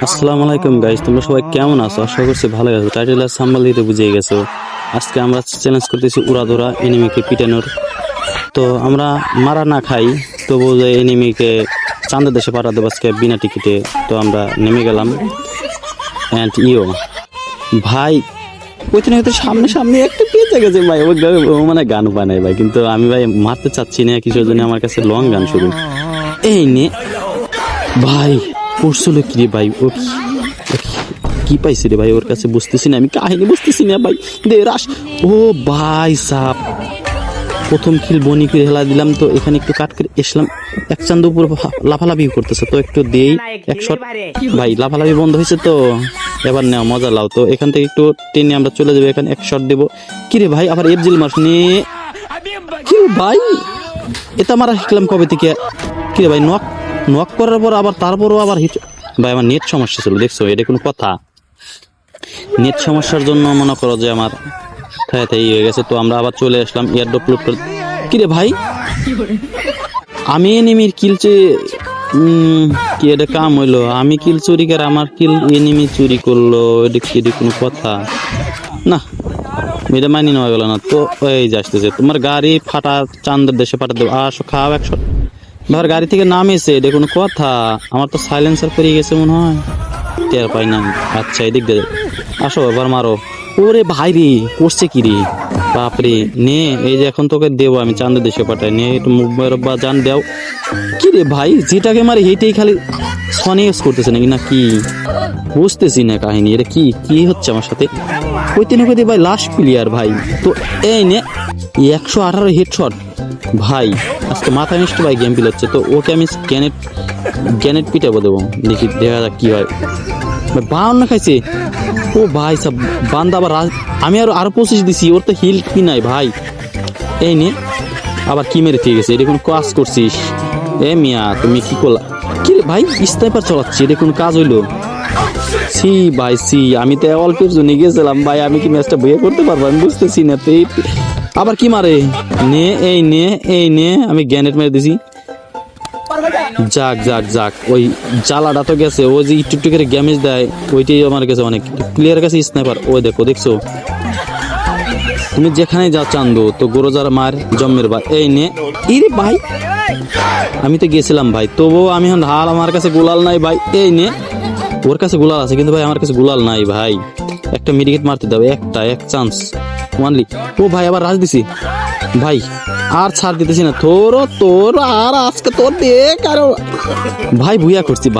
আসসালামু আলাইকুম গাইস তোমরা সবাই কেমন আছো? আশা করছি ভালো আছো। টাইটেল আর সাম্বাল দিতে বুঝিয়ে গেছো। আজকে আমরা চ্যালেঞ্জ করতেছি উড়াধুরা এনিমিকে পিটানোর। তো আমরা মারা না খাই, তবু যে এনিমিকে চাঁদের দেশে পাঠা দেবো আজকে বিনা টিকিটে তো আমরা নেমে গেলাম। অ্যান্ড ইও ভাই, ওইখানে হয়তো সামনে সামনে একটু পেঁচে গেছে ভাই। ও মানে গান বানায় ভাই। কিন্তু আমি ভাই মারতে চাচ্ছি না কিসের জন্য আমার কাছে লং গান শুরু এই নে। ভাই পড়ছিল কি রে ভাই? ও কি- পাইছে রে ভাই? ওর কাছে বুঝতেছি না। আমি কাহিনী বুঝতেছি না ভাই। দে, রাস। ও ভাই সাপ প্রথম খিল বনি করে হেলা দিলাম তো এখানে একটু কাট করে এসলাম। এক চান্দ উপর লাফালাফি করতেছে তো একটু দেই। এক শট ভাই, লাফালাফি বন্ধ হয়েছে তো। এবার নেওয়া মজা লাও তো। এখান থেকে একটু টেনে আমরা চলে যাব। এখানে এক শট দেবো। কি রে ভাই? আবার এফজিল মাস নিয়ে কি ভাই? এটা মারা শিখলাম কবে থেকে? কি রে ভাই নক নক করার পর আবার তারপরও আবার হিট ভাই আমার নেট সমস্যা ছিল দেখছ? এটা কোনো কথা। নেট সমস্যার জন্য মনে করো যে আমার থাই থাই হয়ে গেছে তো আমরা আবার চলে আসলাম এয়ারড্রপ লোড করে কি রে ভাই? আমি এনিমির কিল চে উম, কি এটা কাম হইল? আমি কিল চুরি করে আমার কিল এনিমি চুরি করল এটা কি কোনো কথা? না এটা মানি নেওয়া গেল না। তো এই যে আসতেছে তোমার গাড়ি ফাটা চান্দের দেশে পাঠা দেবো। আসো খাও একশো ভাই গাড়ি থেকে নামেছে কোনো কথা। আমার তো সাইলেন্সার পেরিয়ে গেছে মনে হয়। টের পাই না। আচ্ছা এদিক দিয়ে আসো এবার মারো। ওরে ভাই রে, করছে কি রে? বাপরে নে, এই যে এখন তোকে দেবো, আমি চান্দ দেশে পাঠাই। নে, একটু বা জান দেও। কি রে ভাই, যেটাকে মারে হেঁটেই খালি সনিয়াস করতেছে নাকি, না কি? বুঝতেছি না কাহিনী, এটা কি কি হচ্ছে আমার সাথে? ওই তিন কইতে ভাই লাস্ট প্লেয়ার ভাই। তো এই নে একশো আঠারো হেডশট ভাই, আজকে মাথা নষ্ট ভাই গেম পিল হচ্ছে তো ওকে আমি গ্যানেট গ্যানেট পিটাবো দেবো। দেখি, দেখা যাক কি হয়। বাউন্ন খাইছে। ও ভাই, সব বান্দা আবার আমি আরও আরও পঁচিশ দিছি, ওর তো হিল কি নাই ভাই। এই নে, আবার কি মেরে থেকে গেছে, এটা কোনো কাজ করছিস? এ মিয়া, তুমি কি করলা? কি রে ভাই স্নাইপার চালাচ্ছি, এটা কোনো কাজ হইল? সি ভাই সি আমি তো অল্পের জন্য গেছিলাম, ভাই, আমি কি ম্যাচটা বইয়ে করতে পারব? আমি বুঝতেছি না, তো আবার কি মারে? নে, এই নে এই নে, আমি গ্যানেট মেরে দিছি। যাক যাক যাক, ওই জ্বালাটা তো গেছে ওই যে একটু একটু করে ড্যামেজ দেয়, ওইটাই আমার কাছে অনেক প্লেয়ার কাছে স্নাইপার ওই দেখো, দেখছ? তুমি যেখানে যা চান্দো, তো গোরোজার মার জন্মের ভাই এই নে। ইরে ভাই, আমি তো গেছিলাম ভাই, তবুও আমি এখন হাল আমার কাছে গোলাল নাই ভাই। এই নে, ওর কাছে গোলাল আছে, কিন্তু ভাই আমার কাছে গোলাল নাই ভাই। একটা মেডিকেট মারতে দাও, একটা, এক চান্স ওয়ানলি ও ভাই, আবার রাজ দিছি। ভাই, আর ছাড় দিতেছি না। তোর তোর আর আজকে তোর দেখ আর। ভাই, ভুইয়া করছি